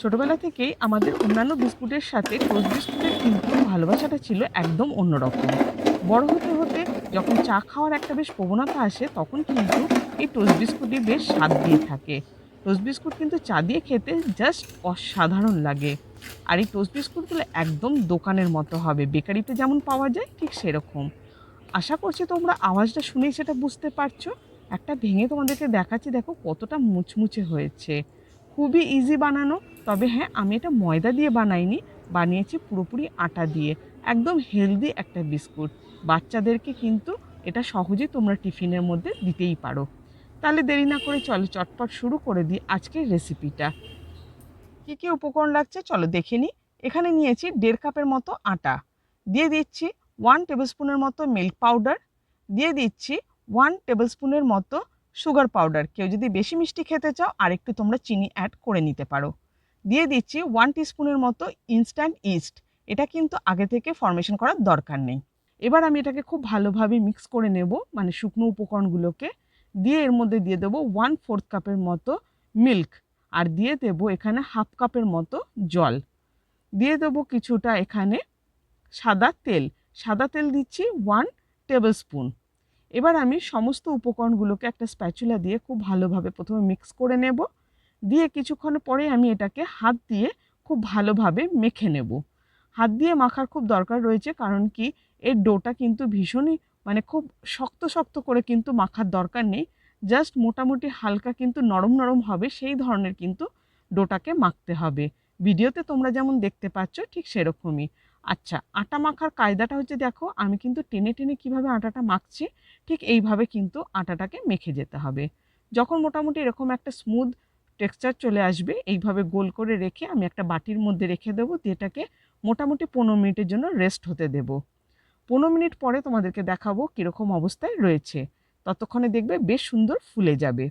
ছোটবেলা থেকেই আমাদের অন্যান্য বিস্কুটের সাথে টোস্ট বিস্কুটের কিন্তু ভালোবাসাটা ছিল একদম অন্যরকম বড় হতে হতে যখন চা খাওয়ার একটা বেশ প্রবণতা আসে, তখন কিন্তু এই টোস্ট বিস্কুটই বেশ স্বাদ দিয়ে থাকে। টোস্ট বিস্কুট কিন্তু চা দিয়ে খেতে জাস্ট অসাধারণ লাগে। আর এই টোস্ট বিস্কুটগুলো একদম দোকানের মতো হবে, বেকারিতে যেমন পাওয়া যায় ঠিক সেরকম। আশা করছি তোমরা আওয়াজটা শুনেই সেটা বুঝতে পারছ। একটা ভেঙে তোমাদেরকে দেখাচ্ছি, দেখো কতটা মুচমুচে হয়েছে। খুবই ইজি বানানো। তবে হ্যাঁ আমি এটা ময়দা দিয়ে বানাইনি, বানিয়েছি পুরোপুরি আটা দিয়ে। একদম হেলদি একটা বিস্কুট। বাচ্চাদেরকে কিন্তু এটা সহজেই তোমরা টিফিনের মধ্যে দিতেই পারো। তাহলে দেরি না করে চলো চটপট শুরু করে দিই আজকের রেসিপিটা কী কী উপকরণ লাগছে চলো দেখে নিই। এখানে নিয়েছি দেড় কাপের মতো আটা। দিয়ে দিচ্ছি ওয়ান টেবিলস্পুনের মতো মিল্ক পাউডার দিয়ে দিচ্ছি ওয়ান টেবিলস্পুনের মতো সুগার পাউডার কেউ যদি বেশি মিষ্টি খেতে চাও আর একটু তোমরা চিনি অ্যাড করে নিতে পারো। দিয়ে দিচ্ছি ওয়ান টিস্পুনের মতো ইনস্ট্যান্ট ইস্ট এটা কিন্তু আগে থেকে ফরমেশন করার দরকার নেই। এবার আমি এটাকে খুব ভালোভাবে মিক্স করে নেব মানে শুকনো উপকরণগুলোকে। দিয়ে এর মধ্যে দিয়ে দেবো ওয়ান ফোর্থ কাপের মতো মিল্ক আর দিয়ে দেবো এখানে হাফ কাপের মতো জল। দিয়ে দেবো কিছুটা এখানে সাদা তেল। সাদা তেল দিচ্ছি ওয়ান টেবিল স্পুন এবার আমি সমস্ত উপকরণগুলোকে একটা স্প্যাচুলা দিয়ে খুব ভালোভাবে প্রথমে মিক্স করে নেব। দিয়ে কিছুক্ষণ পরে আমি এটাকে হাত দিয়ে খুব ভালোভাবে মেখে নেব। হাত দিয়ে মাখার খুব দরকার রয়েছে কারণ কি এর ডোটা কিন্তু ভীষণই মানে খুব শক্ত শক্ত করে কিন্তু মাখার দরকার নেই। জাস্ট মোটামুটি হালকা কিন্তু নরম নরম হবে সেই ধরনের কিন্তু ডোটাকে মাখতে হবে। ভিডিওতে তোমরা যেমন দেখতে পাচ্ছ ঠিক সেরকমই। আচ্ছা আটা মাখার কায়দাটা হচ্ছে দেখো, আমি কিন্তু টেনে টেনে কীভাবে আটাটা মাখছি, ঠিক এইভাবে কিন্তু আটাটাকে মেখে যেতে হবে। যখন মোটামুটি এরকম একটা স্মুথ টেক্সচার চলে আসবে, এইভাবে গোল করে রেখে আমি একটা বাটির মধ্যে রেখে দেবো, দিয়ে এটাকে মোটামুটি পনেরো মিনিটের জন্য রেস্ট হতে দেব। পনেরো মিনিট পরে তোমাদেরকে দেখাবো কীরকম অবস্থায় রয়েছে। ততক্ষণে দেখবে বেশ সুন্দর ফুলে যাবে।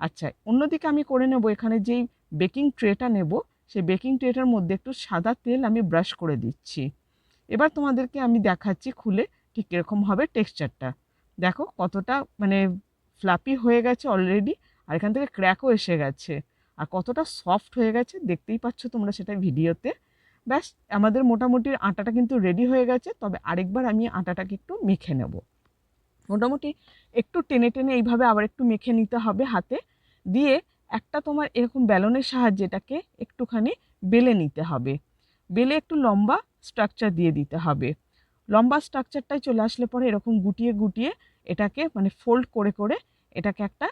আচ্ছা অন্যদিকে আমি করে নেব এখানে যেই বেকিং ট্রেটা নেব, সেই বেকিং ট্রেটার মধ্যে একটু সাদা তেল আমি ব্রাশ করে দিচ্ছি। এবার তোমাদেরকে আমি দেখাচ্ছি খুলে ঠিক কীরকম হবে টেক্সচারটা দেখো কতটা মানে ফ্লাপি হয়ে গেছে অলরেডি আর এখান থেকে ক্র্যাকও এসে গেছে। আর কতটা সফট হয়ে গেছে দেখতেই পাচ্ছ তোমরা সেটা ভিডিওতে। ব্যাস, আমাদের মোটামুটি আটাটা কিন্তু রেডি হয়ে গেছে, তবে আরেকবার আমি আটাটাকে একটু মেখে নেব। মোটামুটি একটু টেনে টেনে এইভাবে আবার একটু মেখে নিতে হবে হাতে। দিয়ে একটা তোমার এরকম ব্যালনের সাহায্যে এটাকে একটুখানি বেলে নিতে হবে। বেলে একটু লম্বা স্ট্রাকচার দিয়ে দিতে হবে। লম্বা স্ট্রাকচারটাই চলে আসলে পরে এরকম গুটিয়ে গুটিয়ে এটাকে মানে ফোল্ড করে করে এটাকে একটা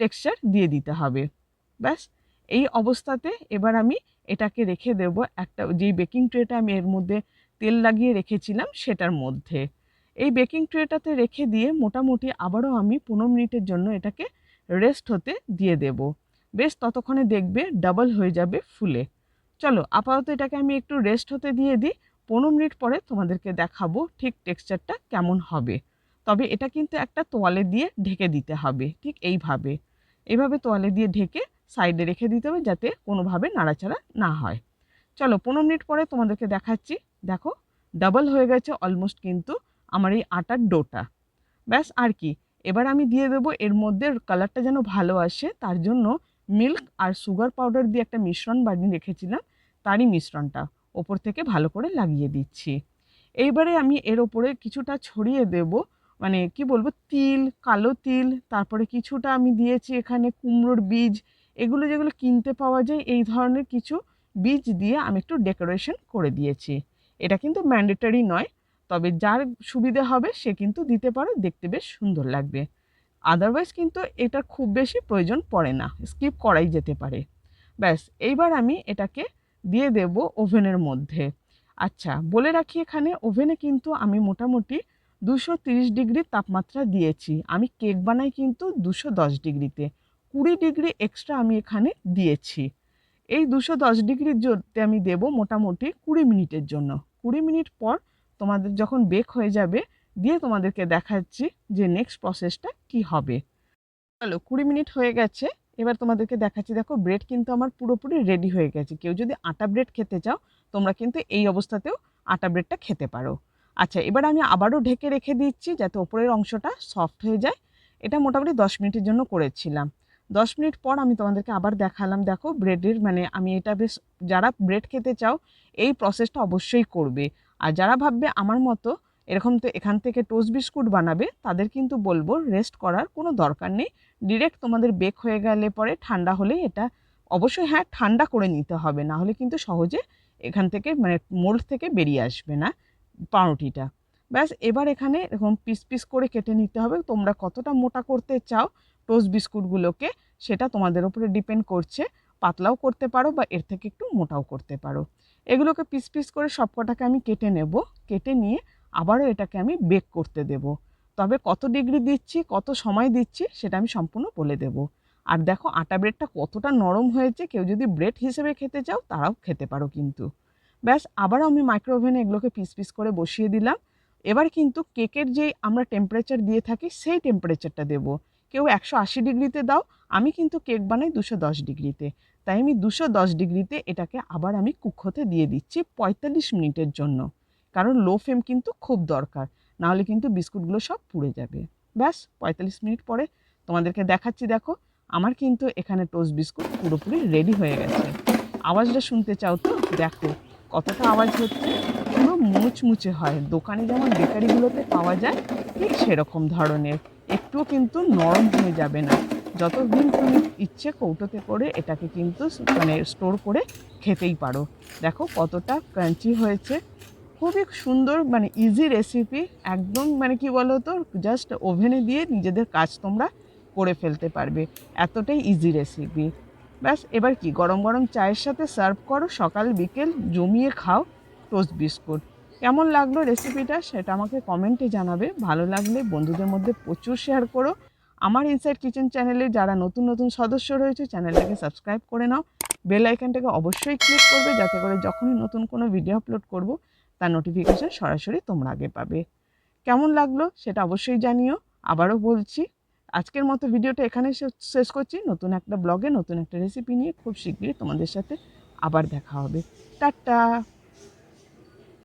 টেক্সচার দিয়ে দিতে হবে। ব্যাস, এই অবস্থাতে এবার আমি এটাকে রেখে দেব একটা, যেই বেকিং ট্রেটা আমি এর মধ্যে তেল লাগিয়ে রেখেছিলাম সেটার মধ্যে। এই বেকিং ট্রেটাতে রেখে দিয়ে মোটামুটি আবারও আমি পনেরো মিনিটের জন্য এটাকে রেস্ট হতে দিয়ে দেব। বেশ, ততক্ষণে দেখবে ডাবল হয়ে যাবে ফুলে। চলো, আপাতত এটাকে আমি একটু রেস্ট হতে দিয়ে দিই। পনেরো মিনিট পরে তোমাদেরকে দেখাবো ঠিক টেক্সচারটা কেমন হবে। তবে এটা কিন্তু একটা তোয়ালে দিয়ে ঢেকে দিতে হবে, ঠিক এইভাবে। এইভাবে তোয়ালে দিয়ে ঢেকে সাইডে রেখে দিতে হবে যাতে কোনোভাবে নাড়াচাড়া না হয়। চলো, পনেরো মিনিট পরে তোমাদেরকে দেখাচ্ছি। দেখো ডাবল হয়ে গেছে অলমোস্ট কিন্তু আমার এই আটার ডোটা ব্যাস, আর কি। এবার আমি দিয়ে দেবো এর মধ্যে কালারটা যেন ভালো আসে, তার জন্য মিল্ক আর সুগার পাউডার দিয়ে একটা মিশ্রণ বানিয়ে রেখেছিলাম। তারই মিশ্রণটা ওপর থেকে ভালো করে লাগিয়ে দিচ্ছি। এইবারে আমি এর ওপরে কিছুটা ছড়িয়ে দেব মানে কি বলব, তিল, কালো তিল, তারপরে কিছুটা আমি দিয়েছি এখানে কুমড়োর বীজ। এগুলো যেগুলো কিনতে পাওয়া যায়, এই ধরনের কিছু বীজ দিয়ে আমি একটু ডেকোরেশন করে দিয়েছি। এটা কিন্তু ম্যান্ডেটারি নয়, তবে যার সুবিধে হবে সে কিন্তু দিতে পারো, দেখতে বেশ সুন্দর লাগবে। আদারওয়াইজ কিন্তু এটা খুব বেশি প্রয়োজন পড়ে না, স্কিপ করাই যেতে পারে। ব্যাস, এইবার আমি এটাকে দিয়ে দেব ওভেনের মধ্যে। আচ্ছা বলে রাখি এখানে ওভেনে কিন্তু আমি মোটামুটি দুশো তিরিশ ডিগ্রি তাপমাত্রা দিয়েছি। আমি কেক বানাই কিন্তু দুশো দশ ডিগ্রিতে। কুড়ি ডিগ্রি এক্সট্রা আমি এখানে দিয়েছি। এই দুশো দশ ডিগ্রির জন্য আমি দেব মোটামুটি কুড়ি মিনিটের জন্য। কুড়ি মিনিট পর তোমাদের যখন বেক হয়ে যাবে, দিয়ে তোমাদেরকে দেখাচ্ছি যে নেক্সট প্রসেসটা কি হবে। চলো, কুড়ি মিনিট হয়ে গেছে। এবার তোমাদেরকে দেখাচ্ছি, দেখো ব্রেড কিন্তু আমার পুরোপুরি রেডি হয়ে গেছে। কেউ যদি আটা ব্রেড খেতে চাও, তোমরা কিন্তু এই অবস্থাতেও আটা ব্রেডটা খেতে পারো। আচ্ছা এবার আমি আবারও ঢেকে রেখে দিচ্ছি যাতে ওপরের অংশটা সফট হয়ে যায়। এটা মোটামুটি দশ মিনিটের জন্য করেছিলাম। দশ মিনিট পর আমি তোমাদেরকে আবার দেখালাম, দেখো ব্রেডের মানে আমি এটা বেশ, যারা ব্রেড খেতে চাও, এই প্রসেসটা অবশ্যই করবে। আর যারা ভাববে আমার মতো এরকম তো এখান থেকে টোস্ট বিস্কুট বানাবে, তাদের কিন্তু বলব রেস্ট করার কোনো দরকার নেই। ডিরেক্ট তোমাদের বেক হয়ে গেলে পরে ঠান্ডা হলে এটা অবশ্যই হ্যাঁ ঠান্ডা করে নিতে হবে, না হলে কিন্তু সহজে এখান থেকে মানে মোল্ড থেকে বেরিয়ে আসবে না পাউরুটিটা। ব্যাস, এবার এখানে এরকম পিস পিস করে কেটে নিতে হবে। তোমরা কতটা মোটা করতে চাও টোস্ট বিস্কুটগুলোকে সেটা তোমাদের উপরে ডিপেন্ড করছে। পাতলাও করতে পারো বা এর থেকে একটু মোটাও করতে পারো। এগুলোকে পিস পিস করে সবকটাকে আমি কেটে নেব। কেটে নিয়ে আবারও এটাকে আমি বেক করতে দেব। তবে কত ডিগ্রি দিচ্ছি, কত সময় দিচ্ছি, সেটা আমি সম্পূর্ণ বলে দেব। আর দেখো, আটা ব্রেডটা কতটা নরম হয়েছে, কেউ যদি ব্রেড হিসেবে খেতে চাও, তারাও খেতে পারো কিন্তু। ব্যাস, আবারও আমি মাইক্রো ওভেনে এগুলোকে পিস পিস করে বসিয়ে দিলাম। এবার কিন্তু কেকের যে আমরা টেম্পারেচার দিয়ে থাকি, সেই টেম্পারেচারটা দেব। কেউ একশো আশি ডিগ্রিতে দাও, আমি কিন্তু কেক বানাই দুশো দশ ডিগ্রিতে তাই আমি দুশো দশ ডিগ্রিতে এটাকে আবার আমি কুক হতে দিয়ে দিচ্ছি পঁয়তাল্লিশ মিনিটের জন্য। কারণ লো ফ্লেম কিন্তু খুব দরকার। নাহলে কিন্তু বিস্কুটগুলো সব পুড়ে যাবে। ব্যাস, পঁয়তাল্লিশ মিনিট পরে তোমাদেরকে দেখাচ্ছি, দেখো, আমার কিন্তু এখানে টোস্ট বিস্কুট পুরোপুরি রেডি হয়ে গেছে। আওয়াজটা শুনতে চাও তো? দেখো, কতটা আওয়াজ হচ্ছে? পুরো মুচমুচে হয়। দোকানে যেমন বেকারিগুলোতে পাওয়া যায়, ঠিক সেরকম ধরনের। একটুও কিন্তু নরম হয়ে যাবে না। যতদিন তুমি ইচ্ছে কৌটোতে করে এটাকে কিন্তু মানে স্টোর করে খেতেই পারো। দেখো কতটা ক্রাঞ্চি হয়েছে। খুবই সুন্দর মানে ইজি রেসিপি একদম মানে কি বলো তো জাস্ট ওভেনে দিয়ে নিজেদের কাজ তোমরা করে ফেলতে পারবে। এতটাই ইজি রেসিপি ব্যাস, এবার কি, গরম গরম চায়ের সাথে সার্ভ করো, সকাল, বিকেল, জমিয়ে খাও টোস্ট বিস্কুট কেমন লাগল রেসিপিটা সেটা আমাকে কমেন্টে জানাবে। ভালো লাগলে বন্ধুদের মধ্যে প্রচুর শেয়ার করো। আমার ইনসাইড কিচেন চ্যানেলে যারা নতুন নতুন সদস্য রয়েছে চ্যানেলটাকে সাবস্ক্রাইব করে নাও। বেল আইকনটাকে অবশ্যই ক্লিক করবে, যাতে করে যখনই নতুন কোনো ভিডিও আপলোড করব তার নোটিফিকেশান সরাসরি তোমরা আগে পাবে। কেমন লাগল সেটা অবশ্যই জানিও। আবারও বলছি, আজকের মতো ভিডিওটা এখানে শেষ- করছি। নতুন একটা ব্লগে নতুন একটা রেসিপি নিয়ে খুব শীঘ্রই তোমাদের সাথে আবার দেখা হবে। টাটা!